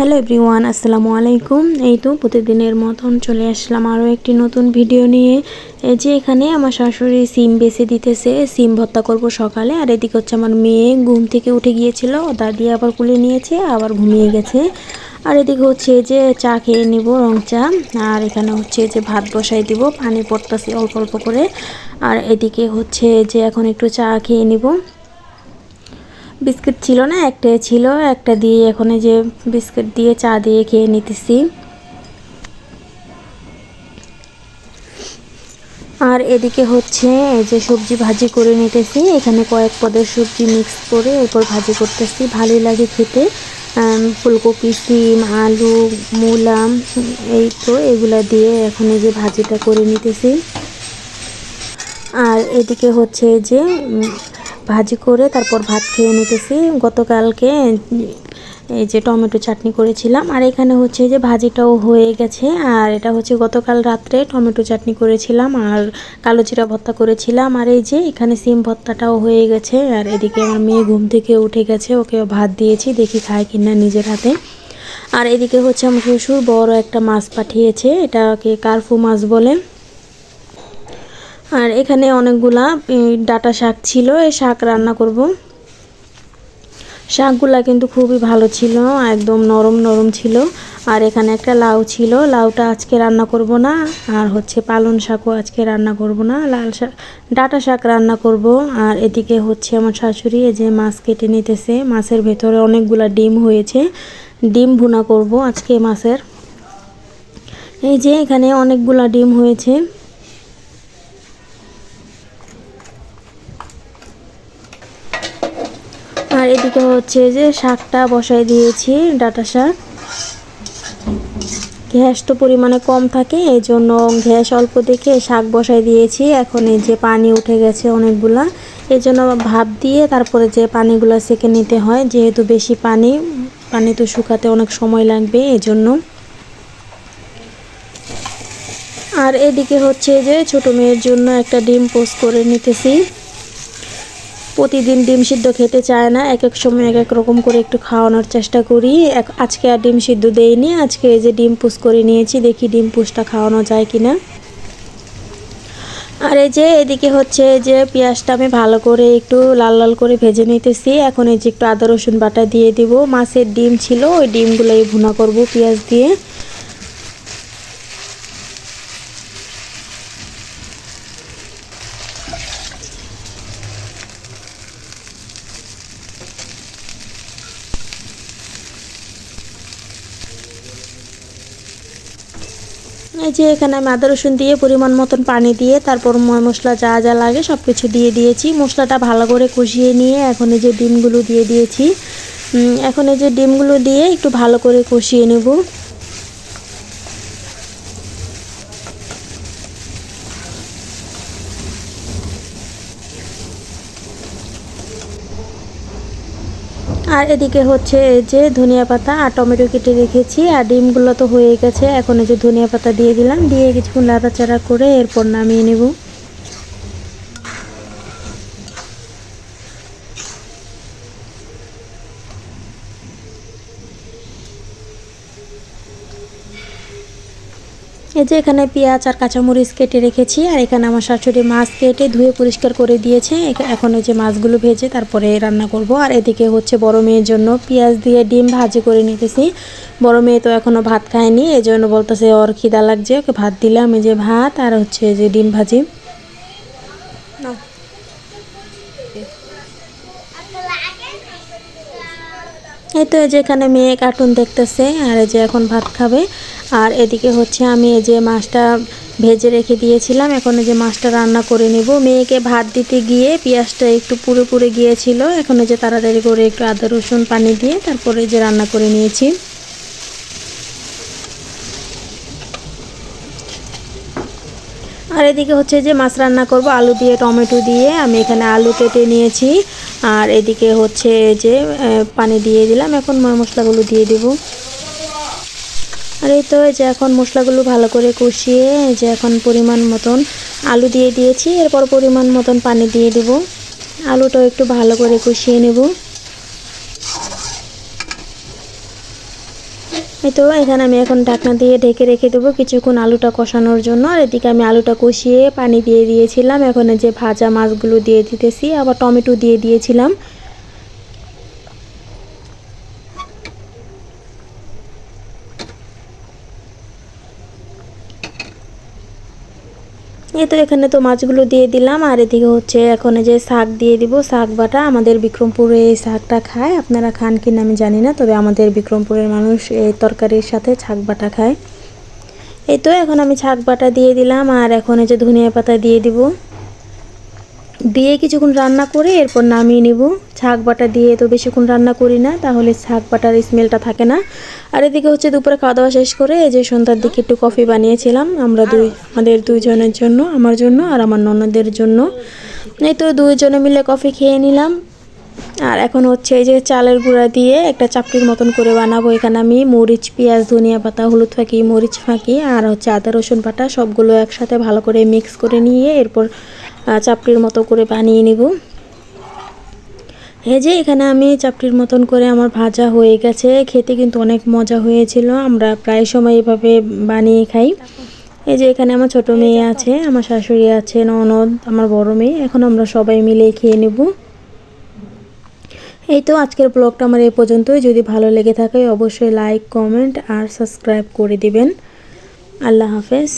Hello everyone, আসসালামু আলাইকুম। এই তো প্রতিদিনের মতন চলে আসলাম আরও একটি নতুন ভিডিও নিয়ে। এই যে এখানে আমার শাশুড়ি সিম বেছে দিতেছে, সিম ভর্তা করব সকালে। আর এদিকে হচ্ছে আমার মেয়ে ঘুম থেকে উঠে গিয়েছিল দাদি আবার কুলে নিয়েছে, আবার ঘুমিয়ে গেছে। আর এদিকে হচ্ছে যে চা খেয়ে নিব, রং চা। আর এখানে হচ্ছে যে ভাত বসাই দিব, পানি পড়তেছে অল্প অল্প করে। আর এদিকে হচ্ছে যে এখন একটু চা খেয়ে নিব। বিস্কিট ছিল না, একটা ছিল, একটা দিয়ে এখন যে বিস্কিট দিয়ে চা দিয়ে খেয়ে নিতেছি। আর এদিকে হচ্ছে এই যে সবজি ভাজি করে নিতেছি, এখানে কয়েক পদের সবজি মিক্স করে এরপর ভাজি করতেছি, ভালোই লাগে খেতে। ফুলকপি, সিম, আলু, মূলা, এই তো এগুলা দিয়ে এখন যে ভাজিটা করে নিতেছি। আর এদিকে হচ্ছে যে ভাজি করে তারপর ভাত খেয়ে নিতেছি। গতকালকে, এই যে টমেটো চাটনি করেছিলাম। আর এখানে হচ্ছে যে ভাজিটাও হয়ে গেছে। আর এটা হচ্ছে গতকাল রাত্রে টমেটো চাটনি করেছিলাম আর কালো জিরা ভর্তা করেছিলাম। আর এই যে এখানে সিম ভর্তাটাও হয়ে গেছে। আর এদিকে আমার মেয়ে ঘুম থেকে উঠে গেছে। ওকে ভাত দিয়েছি, দেখি খায় কিনা নিজের হাতে। আর এদিকে হচ্ছে আমার শ্বশুর বড় একটা মাছ পাঠিয়েছে। এটাকে কার্ফু মাছ বলে। আর এখানে অনেকগুলা ডাটা শাক ছিল এই শাক রান্না করব। শাকগুলা কিন্তু খুবই ভালো ছিল, একদম নরম নরম ছিল। আর এখানে একটা লাউ ছিল, লাউটা আজকে রান্না করব না, আর হচ্ছে পালন শাকও আজকে রান্না করব না, লাল শাক ডাটা শাক রান্না করব। আর এদিকে হচ্ছে আমার শাশুড়ি, এই যে মাছ কেটে নিতেছে, মাছের ভেতরে অনেকগুলা ডিম হয়েছে, ডিম ভুনা করব আজকে মাছের। এই যে এখানে অনেকগুলা ডিম হয়েছে। আর এদিকে হচ্ছে যে শাকটা বসাই দিয়েছি, ডাটা শাক। গ্যাস তো পরিমাণে কম থাকে, এই জন্য গ্যাস অল্প দেখে শাক বসাই দিয়েছি। এখন এই যে পানি উঠে গেছে অনেকগুলা, এই জন্য ভাপ দিয়ে তারপরে যে পানিগুলো সেকে নিতে হয়, যেহেতু বেশি পানি পানি তো শুকাতে অনেক সময় লাগবে, এই জন্য। আর এদিকে হচ্ছে যে ছোট মেয়ের জন্য একটা ডিম পোস্ট করে নিতেছি। প্রতিদিন ডিম সিদ্ধ খেতে চায় না, এক এক সময় এক এক রকম করে একটু খাওয়ানোর চেষ্টা করি। আজকে আর ডিম সিদ্ধ দেইনি, আজকে এই যে ডিম পুষ করে নিয়েছি, দেখি ডিম পুষটা খাওয়ানো যায় কিনা। আর এই যে এদিকে হচ্ছে যে পেঁয়াজটা আমি ভালো করে একটু লাল লাল করে ভেজে নিতেছি। এখন এই যে একটু আদা রসুন বাটা দিয়ে দিব। মাছের ডিম ছিল, ওই ডিমগুলোই ভুনা করব পেঁয়াজ দিয়ে। এই যে এখানে আমি আদা রসুন দিয়ে পরিমাণ মতন পানি দিয়ে তারপর মশলা যা যা লাগে সব কিছু দিয়ে দিয়েছি। মশলাটা ভালো করে কষিয়ে নিয়ে এখন এই যে ডিমগুলো দিয়ে দিয়েছি। এখন এই যে ডিমগুলো দিয়ে একটু ভালো করে কষিয়ে নেব। আর এদিকে হচ্ছে যে ধনিয়া পাতা আর টমেটো কেটে রেখেছি, আর ডিমগুলো তো হয়ে গেছে। এখন এই যে ধনিয়া পাতা দিয়ে দিলাম, দিয়ে কিছুক্ষণ লাড়াচাড়া করে এরপর নামিয়ে নেব। এই যে এখানে পেঁয়াজ আর কাঁচামরিচ কেটে রেখেছি, আর এখানে আমার শাশুড়ি মাছ কেটে ধুয়ে পরিষ্কার করে দিয়েছে। এখন ওই যে মাছগুলো ভেজে তারপরে রান্না করব। আর এদিকে হচ্ছে বড় মেয়ের জন্য পেঁয়াজ দিয়ে ডিম ভাজি করে নিতেছি। বড় মেয়ে তো এখনও ভাত খায়নি, এই জন্য বলতেছে ওর খিদা লাগছে, ওকে ভাত দিলাম, এই যে ভাত আর হচ্ছে যে ডিম ভাজি। এই তো এই যে এখানে মেয়ে কার্টুন দেখতেছে, আর এই যে এখন ভাত খাবে। আর এদিকে হচ্ছে আমি এই যে মাছটা ভেজে রেখে দিয়েছিলাম, এখন এই যে মাছটা রান্না করে নেব। মেয়েকে ভাত দিতে গিয়ে পেঁয়াজটা একটু পুরো পুরে গিয়েছিল, এখন এই যে তাড়াতাড়ি করে একটু আদা, রসুন, পানি দিয়ে তারপরে যে রান্না করে নিয়েছি। আর এদিকে হচ্ছে যে মাছ রান্না করব, আলু দিয়ে, টমেটো দিয়ে। আমি এখানে আলু কেটে নিয়েছি। আর এদিকে হচ্ছে যে পানি দিয়ে দিলাম। এখন মশলাগুলো দিয়ে দেব। আর এই তো যে এখন মশলাগুলো ভালো করে কষিয়ে যে এখন পরিমাণ মতন আলু দিয়ে দিয়েছি। এরপর পরিমাণ মতন পানি দিয়ে দেব। আলুটাও একটু ভালো করে কষিয়ে নেব। তো এখানে আমি এখন ঢাকনা দিয়ে ঢেকে রেখে দেবো কিছুক্ষণ আলুটা কষানোর জন্য। আর এদিকে আমি আলুটা কষিয়ে পানি দিয়ে দিয়েছিলাম। এখন যে ভাজা মাছগুলো দিয়ে দিতেছি, আবার টমেটো দিয়ে দিয়েছিলাম। এই তো এখানে তো মাছগুলো দিয়ে দিলাম, আর এদিকে হচ্ছে এখন যে শাক দিয়ে দিব। শাক বাটা আমাদের বিক্রমপুরে এই শাকটা খায়। আপনারা খান কি আমি জানি না, তবে আমাদের বিক্রমপুরের মানুষ এই তরকারির সাথে শাক বাটা খায়। এই তো এখন আমি শাক বাটা দিয়ে দিলাম, আর এখন এই যে ধনিয়া পাতা দিয়ে দিব। দিয়ে কিছুক্ষণ রান্না করে এরপর নামিয়ে নেব। শাক বাটা দিয়ে তো বেশিক্ষণ রান্না করি না, তাহলে শাক বাটার স্মেলটা থাকে না। আর এদিকে হচ্ছে দুপুরে খাওয়া দাওয়া শেষ করে এই যে সন্ধ্যার দিকে একটু কফি বানিয়েছিলাম আমরা দুই, আমাদের দুইজনের জন্য, আমার জন্য আর আমার ননদের জন্য। এই তো দুইজনে মিলে কফি খেয়ে নিলাম। আর এখন হচ্ছে এই যে চালের গুঁড়া দিয়ে একটা চাপড়ির মতন করে বানাবো। এখানে আমি মরিচ পেঁয়াজ ধনিয়া পাতা হলুদ ফাঁকি মরিচ ফাঁকি আর হচ্ছে আদা রসুন বাটা সবগুলো একসাথে ভালো করে মিক্স করে নিয়ে এরপর আহ, চাপড়ির মতো করে বানিয়ে নিব। এই যে এখানে আমি চাপড়ির মতন করে আমার ভাজা হয়ে গেছে। খেতে কিন্তু অনেক মজা হয়েছিল। আমরা প্রায় সময় এভাবে বানিয়ে খাই। এই যে এখানে আমার ছোট মেয়ে আছে আমার শাশুড়ি আছে ননদ আমার বড় মেয়ে। এখন আমরা সবাই মিলে খেয়ে নেব। এই তো আজকের ব্লগটা আমার এ পর্যন্তই। যদি ভালো লেগে থাকে, অবশ্যই লাইক কমেন্ট আর সাবস্ক্রাইব করে দিবেন। আল্লাহ হাফেজ।